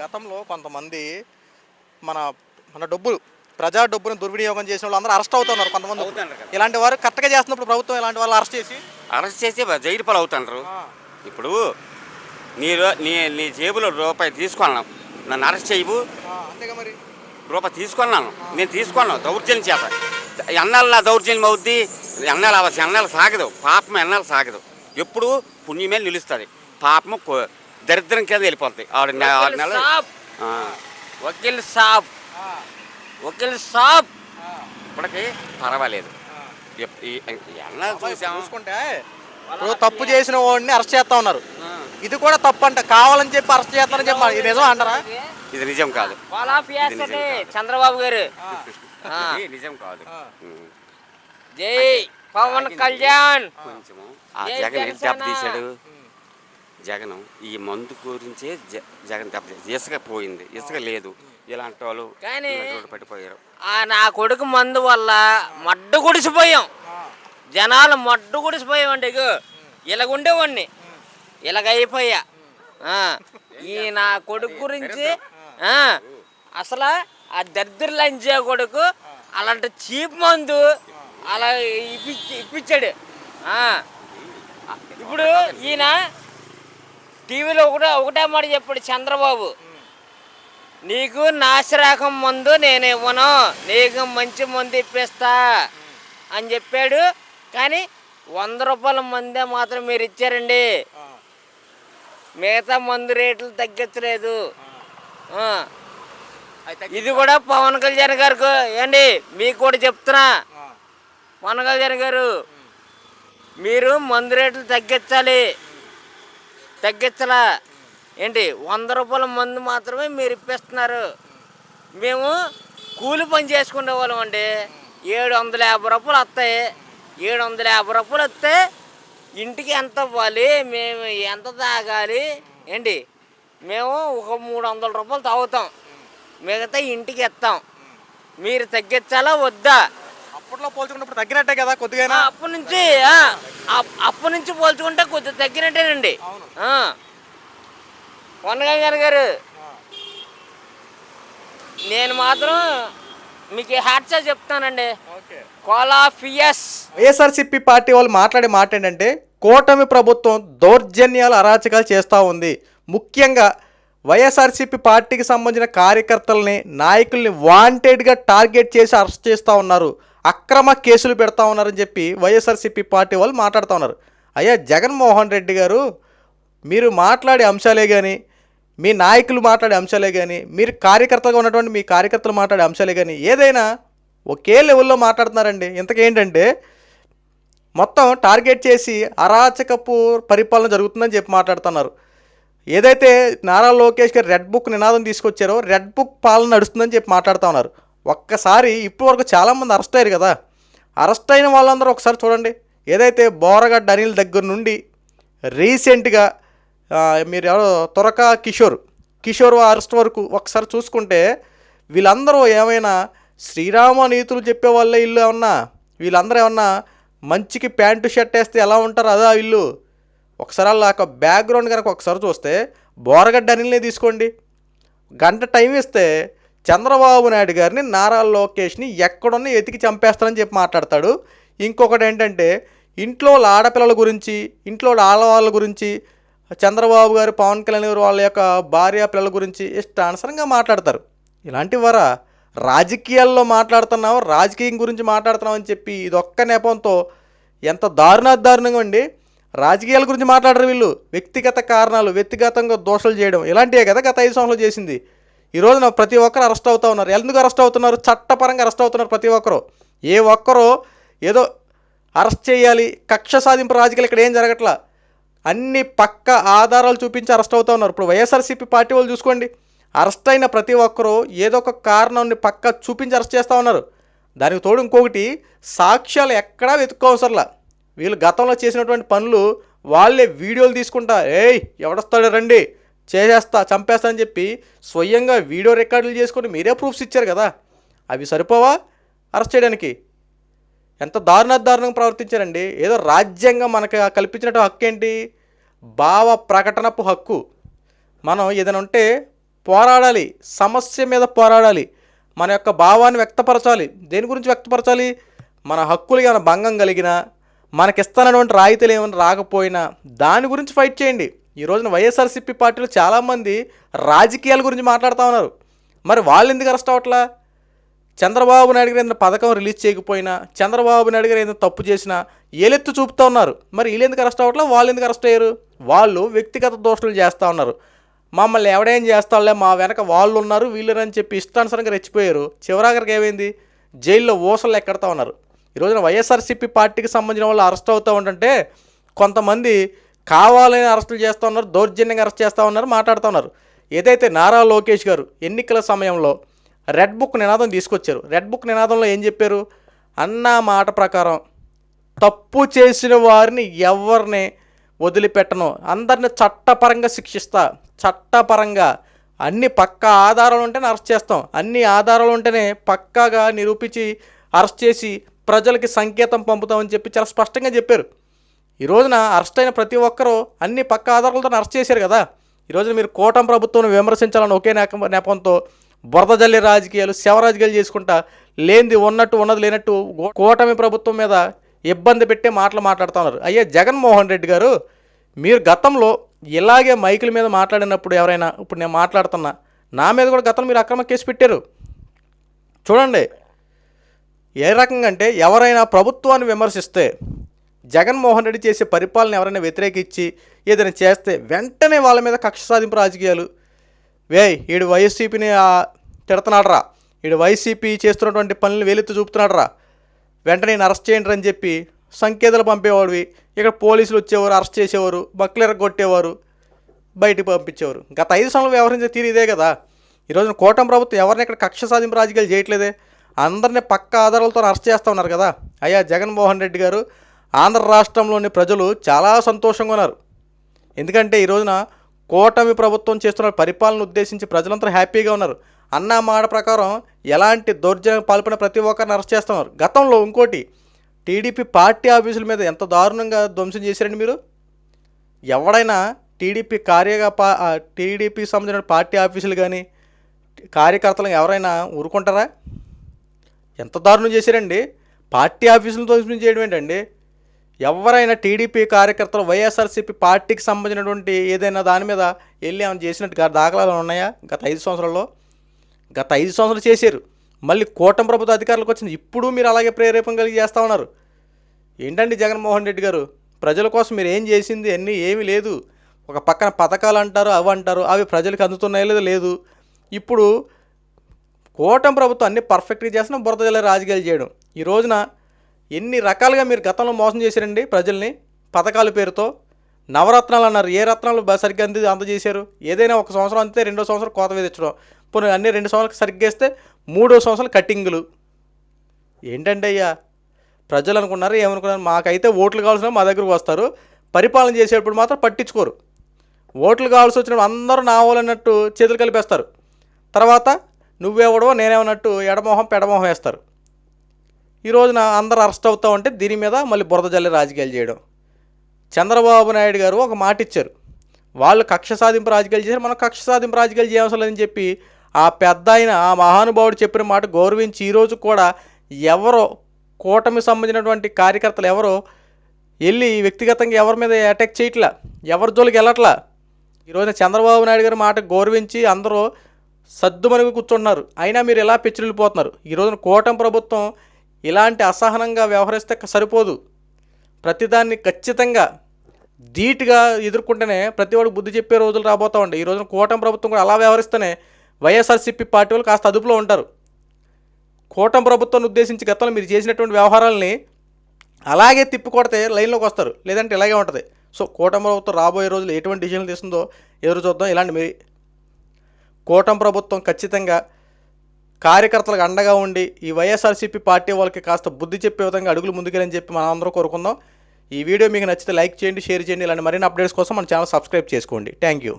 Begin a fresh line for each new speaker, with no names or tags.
గారు గతంలో కొంతమంది మన మన డబ్బులు ప్రజా డబ్బును దుర్వినియోగం చేసిన వాళ్ళు అందరూ అరెస్ట్ అవుతున్నారు కొంతమంది.
అవుతున్నారు.
ఇలాంటి వారు కరెక్ట్గా చేస్తున్నప్పుడు ప్రభుత్వం ఇలాంటి వాళ్ళు అరెస్ట్ చేసి?
అరెస్ట్ చేసి జైలు పాలు అవుతుండ్రు ఇప్పుడు నీ నీ నీ జేబులో రూపాయి తీసుకున్నాను. నన్ను అరెస్ట్ చేయవు.
అంతేగా మరి.
రూపాయి తీసుకున్నాను. నేను తీసుకున్నాను. దౌర్జన్యం చేత. ఎన్నాళ్ళు నా దౌర్జన్యం అవుద్ది? ఎన్నాళ్ళు అవ్వచ్చు ఎన్నాళ్ళు సాగదు. పాపం ఎన్నాళ్ళు సాగదు. ఎప్పుడు పుణ్యమే నిలుస్తుంది. పాపము దరిద్రం కింద వెళ్ళిపోతుంది ఆరు నె- ఆరు నెలలు.
వకీల్ సాబ్. వకీల్ సాబ్.
ఇప్పటికి పర్వాలేదు.
చూసుకుంటే ఇప్పుడు తప్పు చేసిన వాడిని అరెస్ట్ చేస్తా ఉన్నారు. ఇది కూడా తప్పు అంట కావాలని చెప్పి అరెస్ట్ చేస్తారని చెప్పి ఇది నిజం అంటారా?
ఇది నిజం కాదు.
చంద్రబాబు గారు.
నిజం కాదు.
జై పవన్ కళ్యాణ్.
జగన్
జనసేన?
దెబ్బతీశాడు జగన్ ఈ మందు గురించే జ- జగన్ దెబ్బతీశాడు ఇసుక పోయింది. ఇసుక లేదు. ఇలాంటి వాళ్ళు
కానీ-
పట్టిపోయారు
ఆ నా కొడుకు మందు వల్ల మడ్డు గుడిసిపోయాం. జనాలు మడ్డు గుడిసిపోయామండి ఇలాగుండేవాడిని ఇలాగైపోయా ఈ నా కొడుకు గురించి ఆ, అసలు ఆ దరిద్ర లంచే కొడుకు అలాంటి చీప్ మందు అలా ఇప్పించి ఇప్పించాడు ఆ, ఇప్పుడు ఈయన టీవీలో ఒకటే ఒకటే మాట చెప్పాడు చంద్రబాబు. నీకు నాసిరకం మందు నేను ఇవ్వను నీకు మంచి మందు ఇప్పిస్తా అని చెప్పాడు. కానీ వంద రూపాయల మందే మాత్రం మీరు ఇచ్చారండి. మిగతా మందు రేట్లు తగ్గించలేదు. ఇది కూడా పవన్ కళ్యాణ్ గారికి ఏండి మీకు కూడా చెప్తున్నా. పవన్ కళ్యాణ్ గారు మీరు మందు రేట్లు తగ్గించాలి. తగ్గించలా. ఏంటి? వంద రూపాయల మందు మాత్రమే మీరు ఇప్పిస్తున్నారు. మేము కూలి పని చేసుకునే వాళ్ళం అండి. ఏడు వందల యాభై రూపాయలు వస్తాయి. ఏడు వందల యాభై రూపాయలు వస్తే ఇంటికి ఎంత ఇవ్వాలి మేము ఎంత తాగాలి? ఏంటి? మేము ఒక మూడు వందల రూపాయలు తాగుతాం. మిగతా ఇంటికి ఇస్తాం. మీరు తగ్గించాలా వద్దా?
అప్పట్లో పోల్చుకున్నప్పుడు తగ్గినట్టే కదా కొద్దిగా
అప్పటి నుంచి అప్పటి నుంచి పోల్చుకుంటే కొద్దిగా తగ్గినట్టేనండి ఆ. వనగంగారు గారు నేను మాత్రం మీకు హ్యాట్సా చెప్తానండి. కోలాఫియస్
వైఎస్ఆర్సీపీ పార్టీ వాళ్ళు మాట్లాడే మాట ఏంటంటే కూటమి ప్రభుత్వం దౌర్జన్యాలు అరాచకాలు చేస్తూ ఉంది. ముఖ్యంగా వైఎస్ఆర్సీపీ పార్టీకి సంబంధించిన కార్యకర్తల్ని నాయకుల్ని వాంటెడ్గా టార్గెట్ చేసి అరెస్ట్ చేస్తూ ఉన్నారు. అక్రమ కేసులు పెడతా ఉన్నారని చెప్పి వైఎస్ఆర్సీపీ పార్టీ వాళ్ళు మాట్లాడుతూ ఉన్నారు. అయ్యా జగన్మోహన్ రెడ్డి గారు మీరు మాట్లాడే అంశాలే కానీ మీ నాయకులు మాట్లాడే అంశాలే కానీ మీరు కార్యకర్తగా ఉన్నటువంటి మీ కార్యకర్తలు మాట్లాడే అంశాలే కానీ ఏదైనా ఒకే లెవెల్లో మాట్లాడుతున్నారండి. ఇంతకేంటంటే మొత్తం టార్గెట్ చేసి అరాచకపు పరిపాలన జరుగుతుందని చెప్పి మాట్లాడుతున్నారు. ఏదైతే నారా లోకేష్ గారు రెడ్ బుక్ నినాదం తీసుకొచ్చారో రెడ్ బుక్ పాలన నడుస్తుందని చెప్పి మాట్లాడుతూ ఉన్నారు. ఒక్కసారి ఇప్పటివరకు చాలామంది అరెస్ట్ అయ్యారు కదా. అరెస్ట్ అయిన వాళ్ళందరూ ఒకసారి చూడండి. ఏదైతే బోరగడ్డ అనిల్ దగ్గర నుండి రీసెంట్గా మీరు ఎవరో త్వరక కిషోర్ కిషోర్ అరెస్ట్ వరకు ఒకసారి చూసుకుంటే వీళ్ళందరూ ఏమైనా శ్రీరామ నీతులు చెప్పే వాళ్ళే ఇల్లు ఏమన్నా? వీళ్ళందరూ ఏమన్నా మంచికి ప్యాంటు షర్ట్ వేస్తే ఎలా ఉంటారు అదా ఇల్లు? ఒకసారి అలా బ్యాక్గ్రౌండ్ కనుక ఒకసారి చూస్తే బోరగడ్డ అనిల్నే తీసుకోండి. గంట టైం ఇస్తే చంద్రబాబు నాయుడు గారిని నారా లోకేష్ని ఎక్కడున్నా ఎతికి చంపేస్తానని చెప్పి మాట్లాడతాడు. ఇంకొకటి ఏంటంటే ఇంట్లో వాళ్ళ ఆడపిల్లల గురించి ఇంట్లో వాళ్ళ ఆడవాళ్ళ గురించి చంద్రబాబు గారు పవన్ కళ్యాణ్ గారు వాళ్ళ యొక్క భార్య పిల్లల గురించి ఇష్టానుసరంగా మాట్లాడతారు. ఇలాంటి వరా రాజకీయాల్లో మాట్లాడుతున్నావు రాజకీయం గురించి మాట్లాడుతున్నావు అని చెప్పి ఇదొక్క నేపంతో ఎంత దారుణ దారుణంగా అండి. రాజకీయాల గురించి మాట్లాడరు వీళ్ళు. వ్యక్తిగత కారణాలు వ్యక్తిగతంగా దోషలు చేయడం ఇలాంటివే కదా గత ఐదు సంవత్సరాలు చేసింది. ఈ రోజున ప్రతి ఒక్కరు అరెస్ట్ అవుతూ ఉన్నారు. ఎందుకు అరెస్ట్ అవుతున్నారు? చట్టపరంగా అరెస్ట్ అవుతున్నారు ప్రతి ఒక్కరు. ఏ ఒక్కరో ఏదో అరెస్ట్ చేయాలి కక్ష సాధింపు రాజకీయాలు ఇక్కడ ఏం జరగట్లా? అన్ని పక్క ఆధారాలు చూపించి అరెస్ట్ అవుతా ఉన్నారు. ఇప్పుడు వైఎస్ఆర్సీపీ పార్టీ వాళ్ళు చూసుకోండి. అరెస్ట్ అయిన ప్రతి ఒక్కరూ ఏదో ఒక కారణాన్ని పక్క చూపించి అరెస్ట్ చేస్తూ ఉన్నారు. దానికి తోడు ఇంకొకటి సాక్ష్యాలు ఎక్కడా వెతుక్కోవసరలా వీళ్ళు గతంలో చేసినటువంటి పనులు వాళ్ళే వీడియోలు తీసుకుంటా ఏయ్ ఎవడొస్తాడు రండి చేసేస్తా చంపేస్తా అని చెప్పి స్వయంగా వీడియో రికార్డులు చేసుకొని మీరే ప్రూఫ్స్ ఇచ్చారు కదా. అవి సరిపోవా అరెస్ట్ చేయడానికి? ఎంత దారుణ దారుణంగా ప్రవర్తించారండి. ఏదో రాజ్యాంగం మనకు కల్పించినట్టు హక్కు ఏంటి భావ ప్రకటనపు హక్కు. మనం ఏదైనా ఉంటే పోరాడాలి. సమస్య మీద పోరాడాలి. మన యొక్క భావాన్ని వ్యక్తపరచాలి. దేని గురించి వ్యక్తపరచాలి? మన హక్కులు ఏమైనా భంగం కలిగినా మనకిస్తానటువంటి రాయితీలు ఏమైనా రాకపోయినా దాని గురించి ఫైట్ చేయండి. ఈ రోజున వైఎస్ఆర్సీపీ పార్టీలో చాలామంది రాజకీయాల గురించి మాట్లాడుతూ ఉన్నారు. మరి వాళ్ళు ఎందుకు అరెస్ట్ అవట్లా చంద్రబాబు నాయుడు గారు ఏదైనా పథకం రిలీజ్ చేయకపోయినా చంద్రబాబు నాయుడు గారు ఏదైనా తప్పు చేసినా ఏలెత్తు చూపుతూ ఉన్నారు. మరి వీళ్ళెందుకు అరెస్ట్ అవ్వట్లే? వాళ్ళు ఎందుకు అరెస్ట్ అయ్యారు? వాళ్ళు వ్యక్తిగత దోషులు చేస్తూ ఉన్నారు. మమ్మల్ని ఎవడేం చేస్తాలే మా వెనక వాళ్ళు ఉన్నారు వీళ్ళని చెప్పి ఇష్టానుసరంగా రెచ్చిపోయారు. చివరాఖరికి ఏమైంది? జైల్లో ఊసలు ఎక్కడతా ఉన్నారు. ఈరోజున వైఎస్ఆర్సీపీ పార్టీకి సంబంధించిన వాళ్ళు అరెస్ట్ అవుతూ ఉంటుంటే కొంతమంది కావాలని అరెస్టులు చేస్తూ ఉన్నారు దౌర్జన్యంగా అరెస్ట్ చేస్తూ ఉన్నారు మాట్లాడుతూ ఉన్నారు. ఏదైతే నారా లోకేష్ గారు ఎన్నికల సమయంలో రెడ్ బుక్ నినాదం తీసుకొచ్చారు. రెడ్ బుక్ నినాదంలో ఏం చెప్పారు? అన్న మాట ప్రకారం తప్పు చేసిన వారిని ఎవరిని వదిలిపెట్టను. అందరిని చట్టపరంగా శిక్షిస్తా. చట్టపరంగా అన్ని పక్కా ఆధారాలు ఉంటేనే అరెస్ట్ చేస్తాం. అన్ని ఆధారాలు ఉంటేనే పక్కాగా నిరూపించి అరెస్ట్ చేసి ప్రజలకి సంకేతం పంపుతామని చెప్పి చాలా స్పష్టంగా చెప్పారు. ఈ రోజున అరెస్ట్ అయిన ప్రతి ఒక్కరూ అన్ని పక్క ఆధారాలతో అరెస్ట్ చేశారు కదా. ఈ రోజున మీరు కూటమి ప్రభుత్వం విమర్శించాలని ఒకే నెప నెపంతో బురద జల్లి రాజకీయాలు శవ రాజకీయాలు చేసుకుంటా లేనిది ఉన్నట్టు ఉన్నది లేనట్టు కూటమి ప్రభుత్వం మీద ఇబ్బంది పెట్టే మాటలు మాట్లాడుతూ ఉన్నారు. అయ్యా జగన్మోహన్ రెడ్డి గారు మీరు గతంలో ఇలాగే మైకుల మీద మాట్లాడినప్పుడు ఎవరైనా ఇప్పుడు నేను మాట్లాడుతున్నా నా మీద కూడా గతంలో మీరు అక్రమ కేసు పెట్టారు. చూడండి ఏ రకంగా అంటే ఎవరైనా ప్రభుత్వాన్ని విమర్శిస్తే జగన్మోహన్ రెడ్డి చేసే పరిపాలన ఎవరైనా వ్యతిరేకించి ఏదైనా చేస్తే వెంటనే వాళ్ళ మీద కక్ష సాధింపు రాజకీయాలు వే ఈడు వైఎస్సీపీని తిడుతున్నాడరా ఈడు వైసీపీ చేస్తున్నటువంటి పనులు వేలెత్తి చూపుతున్నాడరా. వెంటనే నేను అరెస్ట్ చేయండి అని చెప్పి సంకేతాలు పంపేవాడివి. ఇక్కడ పోలీసులు వచ్చేవారు అరెస్ట్ చేసేవారు బక్లెర కొట్టేవారు బయటికి పంపించేవారు. గత ఐదు సంవత్సరాలు వ్యవహరించే తీరు ఇదే కదా. ఈరోజు కూటమి ప్రభుత్వం ఎవరిని ఇక్కడ కక్ష సాధింపు రాజకీయాలు చేయట్లేదే. అందరినీ పక్క ఆధారాలతో అరెస్ట్ చేస్తూ ఉన్నారు కదా. అయ్యా జగన్మోహన్ రెడ్డి గారు ఆంధ్ర రాష్ట్రంలోని ప్రజలు చాలా సంతోషంగా ఉన్నారు. ఎందుకంటే ఈ రోజున కూటమి ప్రభుత్వం చేస్తున్న పరిపాలన ఉద్దేశించి ప్రజలంతా హ్యాపీగా ఉన్నారు. అన్న మాట ప్రకారం ఎలాంటి దౌర్జన్యం పాల్పడిన ప్రతి ఒక్కరిని అరెస్ట్ చేస్తున్నారు. గతంలో ఇంకోటి టీడీపీ పార్టీ ఆఫీసుల మీద ఎంత దారుణంగా ధ్వంసం చేశారండి మీరు? ఎవడైనా టీడీపీ కార్యగా పా టీడీపీ సంబంధించిన పార్టీ ఆఫీసులు కానీ కార్యకర్తలు ఎవరైనా ఊరుకుంటారా? ఎంత దారుణం చేశారండి? పార్టీ ఆఫీసులు ధ్వంసం చేయడం ఏంటండి? ఎవరైనా టీడీపీ కార్యకర్తలు వైఎస్ఆర్సీపీ పార్టీకి సంబంధించినటువంటి ఏదైనా దాని మీద వెళ్ళి ఏమైనా చేసినట్టు గా- దాఖలాలు ఉన్నాయా? గత ఐదు సంవత్సరాల్లో. గత ఐదు సంవత్సరాలు చేశారు. మళ్ళీ కూటమి ప్రభుత్వ అధికారులకు వచ్చింది. ఇప్పుడు మీరు అలాగే ప్రేరేపణ కలిగి చేస్తూ ఉన్నారు. ఏంటండి జగన్మోహన్ రెడ్డి గారు? ప్రజల కోసం మీరు ఏం చేసింది? అన్నీ ఏమీ లేదు. ఒక పక్కన పథకాలు అంటారు అవి అంటారు. అవి ప్రజలకు అందుతున్నాయో లేదో లేదు. ఇప్పుడు కూటమి ప్రభుత్వం అన్ని పర్ఫెక్ట్గా చేసిన బురద జిల్లా రాజకీయాలు చేయడం. ఈ రోజున ఎన్ని రకాలుగా మీరు గతంలో మోసం చేశారండి ప్రజల్ని? పథకాల పేరుతో? నవరత్నాలు అన్నారు. ఏ రత్నాలు సరిగ్గా అంది అందజేశారు? ఏదైనా ఒక సంవత్సరం అంతే రెండో సంవత్సరం కోత విధించడం పోనీ అన్ని రెండు సంవత్సరాలు సరిగ్గా ఇస్తే మూడో సంవత్సరాలు కట్టింగులు. ఏంటంటే అయ్యా? ప్రజలు అనుకున్నారు ఏమనుకున్నారు? మాకైతే ఓట్లు కావాల్సిన మా దగ్గరకు వస్తారు. పరిపాలన చేసేటప్పుడు మాత్రం పట్టించుకోరు. ఓట్లు కావాల్సి వచ్చినప్పుడు అందరూ నావాలన్నట్టు చేతులు కలిపేస్తారు. తర్వాత నువ్వెవడో నేనేమన్నట్టు ఎడమోహం పెడమోహం వేస్తారు. ఈ రోజున అందరు అరెస్ట్ అవుతా ఉంటే దీని మీద మళ్ళీ బురద జల్లి రాజకీయాలు చేయడం. చంద్రబాబు నాయుడు గారు ఒక మాట ఇచ్చారు. వాళ్ళు కక్ష సాధింపు రాజకీయాలు చేశారు. మనం కక్ష సాధింపు రాజకీయాలు చేయవలసిన లేదని చెప్పి ఆ పెద్ద ఆయన ఆ మహానుభావుడు చెప్పిన మాట గౌరవించి ఈరోజు కూడా ఎవరో కూటమి సంబంధించినటువంటి కార్యకర్తలు ఎవరో వెళ్ళి వ్యక్తిగతంగా ఎవరి మీద అటాక్ చేయట్లా ఎవరి జోలికి వెళ్ళట్లా. ఈరోజున చంద్రబాబు నాయుడు గారి మాట గౌరవించి అందరూ సద్దుమణిగి కూర్చుంటున్నారు. అయినా మీరు ఎలా పెచ్చిరిల్లిపోతున్నారు ఈ రోజున కూటమి ప్రభుత్వం ఇలాంటి అసహనంగా వ్యవహరిస్తే సరిపోదు. ప్రతిదాన్ని ఖచ్చితంగా ధీటుగా ఎదుర్కొంటేనే ప్రతి వాడు బుద్ధి చెప్పే రోజులు రాబోతా ఉండే ఈ రోజున కూటమి ప్రభుత్వం కూడా అలా వ్యవహరిస్తేనే వైఎస్ఆర్సీపీ పార్టీ వాళ్ళు కాస్త అదుపులో ఉంటారు. కూటమి ప్రభుత్వాన్ని ఉద్దేశించి గతంలో మీరు చేసినటువంటి వ్యవహారాలని అలాగే తిప్పికొడితే లైన్లోకి వస్తారు. లేదంటే ఇలాగే ఉంటుంది. సో కూటమి ప్రభుత్వం రాబోయే రోజులు ఎటువంటి డిసిషన్లు తీస్తుందో ఎదురు చూద్దాం. ఇలాంటి మీ కూటమి ప్రభుత్వం ఖచ్చితంగా కార్యకర్తలకు అండగా ఉండి ఈ వైఎస్ఆర్సీపీ పార్టీ వాళ్ళకి కాస్త బుద్ధి చెప్పే విధంగా అడుగులు ముందుకెళ్ళని చెప్పి మనం అందరూ కోరుకుందాం. ఈ వీడియో మీకు నచ్చితే లైక్ చేయండి షేర్ చేయండి. ఇలాంటి మరిన్ని అప్డేట్స్ కోసం మన ఛానల్ సబ్స్క్రైబ్ చేసుకోండి. Thank you.